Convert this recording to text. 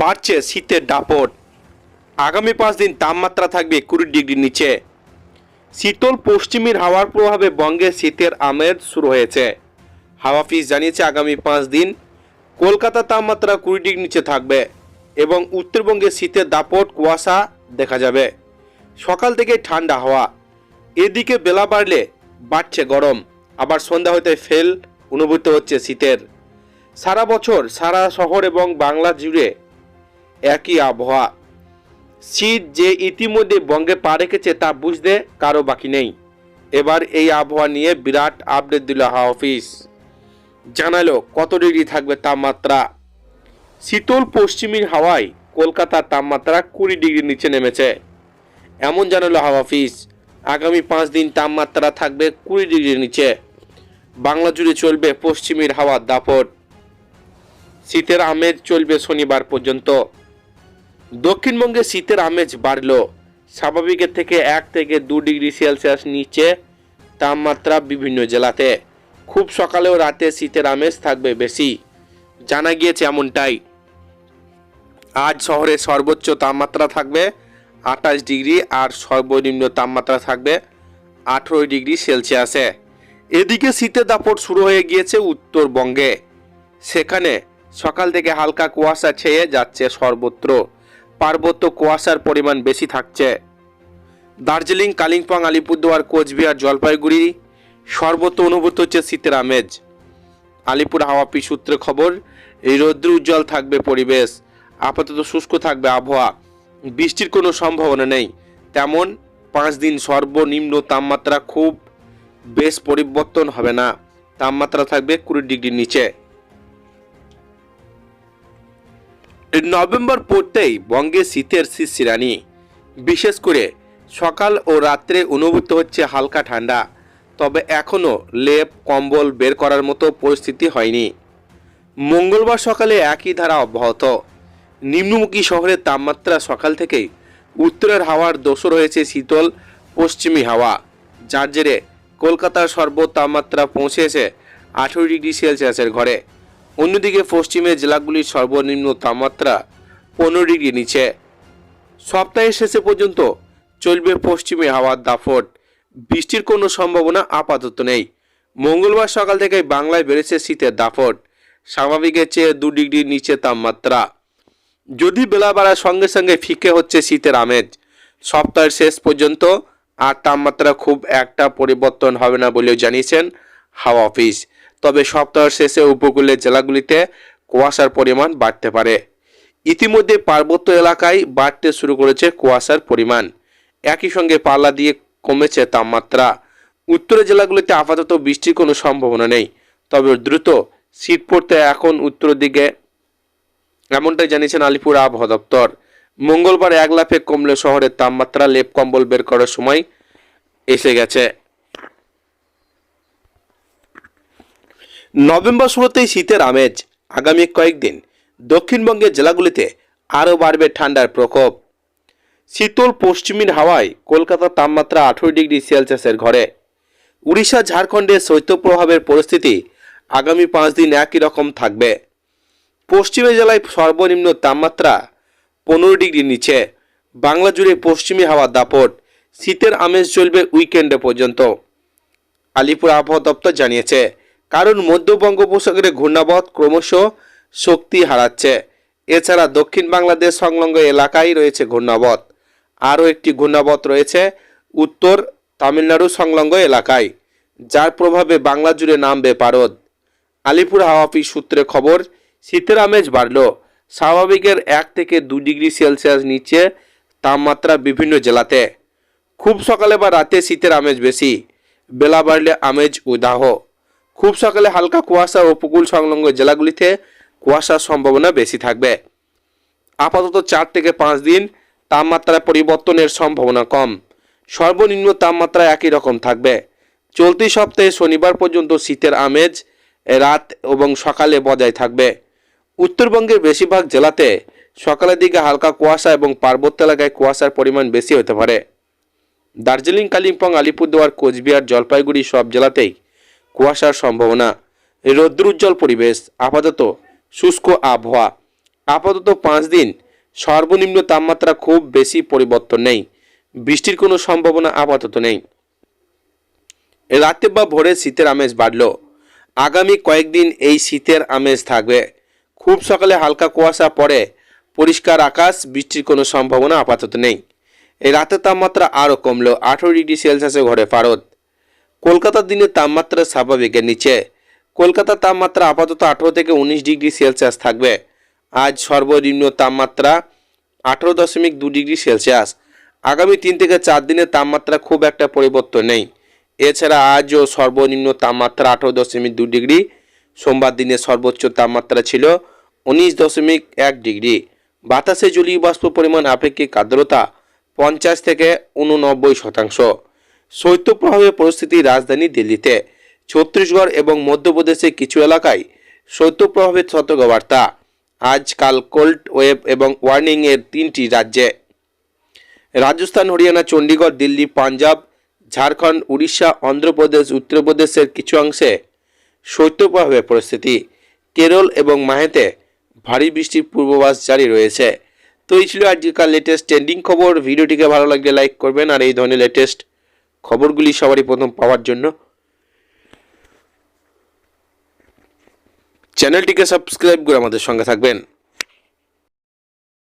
বাড়ছে শীতের দাপট। আগামী পাঁচ দিন তাপমাত্রা থাকবে কুড়ি ডিগ্রির নিচে। শীতল পশ্চিমের হাওয়ার প্রভাবে বঙ্গে শীতের আমেজ শুরু হয়েছে। হাওয়া অফিস জানিয়েছে আগামী পাঁচ দিন কলকাতা তাপমাত্রা কুড়ি ডিগ্রি নিচে থাকবে এবং উত্তরবঙ্গে শীতের দাপট কুয়াশা দেখা যাবে। সকাল থেকে ঠান্ডা হাওয়া। এদিকে বেলা বাড়লে বাড়ছে গরম। আবার সন্ধ্যা হতে ফেল অনুভূত হচ্ছে শীতের। সারা বছর সারা শহর এবং বাংলা জুড়ে একই আবহাওয়া। শীত যে ইতিমধ্যে বঙ্গে পা রেখেছে তা বুঝতে কারও বাকি নেই। এবার এই আবহাওয়া নিয়ে বিরাট আপডেট দিল হাওয়া অফিস। জানালো কত ডিগ্রি থাকবে তাপমাত্রা। শীতল পশ্চিমী হাওয়ায় কলকাতার তাপমাত্রা কুড়ি ডিগ্রির নিচে নেমেছে। এমন জানালো হাওয়া অফিস। আগামী পাঁচ দিন তাপমাত্রা থাকবে কুড়ি ডিগ্রির নিচে। বাংলা জুড়ে চলবে পশ্চিমের হাওয়ার দাপট। শীতের আমেজ চলবে শনিবার পর্যন্ত। দক্ষিণবঙ্গে শীতের আমেজ বাড়ল। স্বাভাবিকের থেকে এক থেকে দু ডিগ্রি সেলসিয়াস নিচে তাপমাত্রা বিভিন্ন জেলাতে। খুব সকালেও রাতে শীতের আমেজ থাকবে বেশি। জানা গিয়েছে এমনটাই। আজ শহরে সর্বোচ্চ তাপমাত্রা থাকবে আঠাশ ডিগ্রি আর সর্বনিম্ন তাপমাত্রা থাকবে আঠেরো ডিগ্রি সেলসিয়াসে। এদিকে শীতের দাপট শুরু হয়ে গিয়েছে উত্তরবঙ্গে। সেখানে সকাল থেকে হালকা কুয়াশা ছেয়ে যাচ্ছে সর্বত্র। পার্বত্য কুয়াশার পরিমাণ বেশি থাকছে। দার্জিলিং, কালিম্পং, আলিপুরদুয়ার, কোচবিহার, জলপাইগুড়ি সর্বত্র অনুভূত হচ্ছে শীতের আমেজ। আলিপুর হাওয়াপি সূত্রে খবর রৌদ্র উজ্জ্বল থাকবে পরিবেশ, আপাতত শুষ্ক থাকবে আবহাওয়া। বৃষ্টির কোনো সম্ভাবনা নেই। তেমন পাঁচ দিন সর্বনিম্ন তাপমাত্রা খুব বেশ পরিবর্তন হবে না। তাপমাত্রা থাকবে কুড়ি ডিগ্রির নিচে। নভেম্বর পড়তেই বঙ্গে শীতের শিশিরানি বিশেষ করে সকাল ও রাত্রে অনুভূত হচ্ছে হালকা ঠান্ডা। তবে এখনও লেপ, কম্বল বের করার মতো পরিস্থিতি হয়নি। মঙ্গলবার সকালে একই ধারা অব্যাহত। নিম্নমুখী শহরের তাপমাত্রা সকাল থেকেই উত্তরের হাওয়ার দোষর রয়েছে শীতল, পশ্চিমী হাওয়া। যার জেরে কলকাতার সর্বোচ্চ তাপমাত্রা পৌঁছেছে আঠেরো ডিগ্রি সেলসিয়াসের ঘরে। অন্যদিকে পশ্চিমের জেলাগুলির সর্বনিম্ন তাপমাত্রা পনেরো ডিগ্রি নিচে। সপ্তাহের শেষে পর্যন্ত চলবে পশ্চিমে হাওয়ার দাফট বৃষ্টির কোনো সম্ভাবনা আপাতত নেই। মঙ্গলবার সকাল থেকে বাংলায় বেড়েছে শীতের দাফট স্বাভাবিকের চেয়ে দু ডিগ্রির নিচে তাপমাত্রা। যদি বেলা বাড়ার সঙ্গে সঙ্গে ফিকে হচ্ছে শীতের আমেজ, সপ্তাহের শেষ পর্যন্ত আর তাপমাত্রা খুব একটা পরিবর্তন হবে না বলেও জানিয়েছেন হাওয়া অফিস। তবে সপ্তাহের শেষে উপকূলের জেলাগুলিতে কুয়াশার পরিমাণ বাড়তে পারে। ইতিমধ্যে পার্বত্য এলাকায় বাড়তে শুরু করেছে কুয়াশার পরিমাণ। একই সঙ্গে পাল্লা দিয়ে কমেছে তাপমাত্রা। উত্তরের জেলাগুলিতে আপাতত বৃষ্টির কোনো সম্ভাবনা নেই, তবে দ্রুত শীত পড়তে এখন উত্তর দিকে এমনটাই জানিয়েছেন আলিপুর আবহাওয়া দপ্তর। মঙ্গলবার এক লাফে কমলে শহরের তাপমাত্রা লেপ কম্বল বের করার সময় এসে গেছে। নভেম্বর শুরুতেই শীতের আমেজ আগামী কয়েকদিন দক্ষিণবঙ্গের জেলাগুলিতে আরও বাড়বে ঠান্ডার প্রকোপ। শীতল পশ্চিমীর হাওয়ায় কলকাতার তাপমাত্রা আঠেরো ডিগ্রি সেলসিয়াসের ঘরে। উড়িষ্যা, ঝাড়খণ্ডে শৈত্যপ্রভাবের পরিস্থিতি আগামী পাঁচ দিন একই রকম থাকবে। পশ্চিমে জেলায় সর্বনিম্ন তাপমাত্রা পনেরো ডিগ্রি নিচে। বাংলা জুড়ে পশ্চিমী হাওয়া দাপট। শীতের আমেজ চলবে উইকেন্ডে পর্যন্ত। আলিপুর আবহাওয়া দপ্তর জানিয়েছে কারণ মধ্য বঙ্গোপসাগরে ঘূর্ণাবধ ক্রমশ শক্তি হারাচ্ছে। এছাড়া দক্ষিণ বাংলাদেশ সংলগ্ন এলাকায় রয়েছে ঘূর্ণাবধ আরও একটি ঘূর্ণাবধ রয়েছে উত্তর তামিলনাড়ু সংলগ্ন এলাকায়, যার প্রভাবে বাংলা জুড়ে নামবে পারদ। আলিপুর হাওয়া অফিস সূত্রে খবর, শীতের আমেজ বাড়ল। স্বাভাবিকের এক থেকে দু ডিগ্রি সেলসিয়াস নিচে তাপমাত্রা বিভিন্ন জেলাতে। খুব সকালে বা রাতে শীতের আমেজ বেশি। বেলা বাড়লে আমেজ উদাহ। খুব সকালে হালকা কুয়াশা ও উপকূল সংলগ্ন জেলাগুলিতে কুয়াশার সম্ভাবনা বেশি থাকবে। আপাতত চার থেকে পাঁচ দিন তাপমাত্রা পরিবর্তনের সম্ভাবনা কম। সর্বনিম্ন তাপমাত্রা একই রকম থাকবে। চলতি সপ্তাহে শনিবার পর্যন্ত শীতের আমেজ রাত এবং সকালে বজায় থাকবে। উত্তরবঙ্গের বেশিরভাগ জেলাতে সকালের দিকে হালকা কুয়াশা এবং পার্বত্য এলাকায় কুয়াশার পরিমাণ বেশি হতে পারে। দার্জিলিং, কালিম্পং, আলিপুরদুয়ার, কোচবিহার, জলপাইগুড়ি সব জেলাতেই কুয়াশার সম্ভাবনা। রৌদ্রোজ্জ্বল পরিবেশ আপাতত শুষ্ক আবহাওয়া। আপাতত পাঁচ দিন সর্বনিম্ন তাপমাত্রা খুব বেশি পরিবর্তন নেই। বৃষ্টির কোনো সম্ভাবনা আপাতত নেই। রাতে বা ভোরে শীতের আমেজ বাড়ল। আগামী কয়েকদিন এই শীতের আমেজ থাকবে। খুব সকালে হালকা কুয়াশা পড়ে পরিষ্কার আকাশ, বৃষ্টির কোনো সম্ভাবনা আপাতত নেই। রাতের তাপমাত্রা আরও কমলো। আঠেরো ডিগ্রি সেলসিয়াসে ঘরে ফারত। কলকাতার দিনের তাপমাত্রা স্বাভাবিকের নিচে। কলকাতার তাপমাত্রা আপাতত আঠেরো থেকে উনিশ ডিগ্রি সেলসিয়াস থাকবে। আজ সর্বনিম্ন তাপমাত্রা আঠেরো দশমিক দু ডিগ্রি সেলসিয়াস। আগামী তিন থেকে চার দিনের তাপমাত্রা খুব একটা পরিবর্তন নেই। এছাড়া আজও সর্বনিম্ন তাপমাত্রা আঠেরো দশমিক দু ডিগ্রি। সোমবার দিনে সর্বোচ্চ তাপমাত্রা ছিল উনিশ দশমিক এক ডিগ্রি। বাতাসে জলীয় বাষ্প পরিমাণ আপেক্ষিক আর্দ্রতা পঞ্চাশ থেকে উননব্বই শতাংশ। শৈত্যপ্রবাহের পরিস্থিতি রাজধানী দিল্লিতে। ছত্তিশগড় এবং মধ্যপ্রদেশের কিছু এলাকায় শৈত্যপ্রভাবের সতর্কবার্তা। আজকাল কোল্ড ওয়েভ এবং ওয়ার্নিং এর তিনটি রাজ্যে। রাজস্থান, হরিয়ানা, চণ্ডীগড়, দিল্লি, পাঞ্জাব, ঝাড়খণ্ড, উড়িষ্যা, অন্ধ্রপ্রদেশ, উত্তরপ্রদেশের কিছু অংশে শৈত্যপ্রভাবের পরিস্থিতি। কেরল এবং মাহেতে ভারী বৃষ্টির পূর্বাভাস জারি রয়েছে। তো এই ছিল আজকের লেটেস্ট ট্রেন্ডিং খবর। ভিডিওটিকে ভালো লাগলে লাইক করবেন আর এই ধরনের লেটেস্ট খবরগুলি সবারই প্রথম পাওয়ার জন্য। চ্যানেলটিকে সাবস্ক্রাইব করে আমাদের সঙ্গে থাকবেন।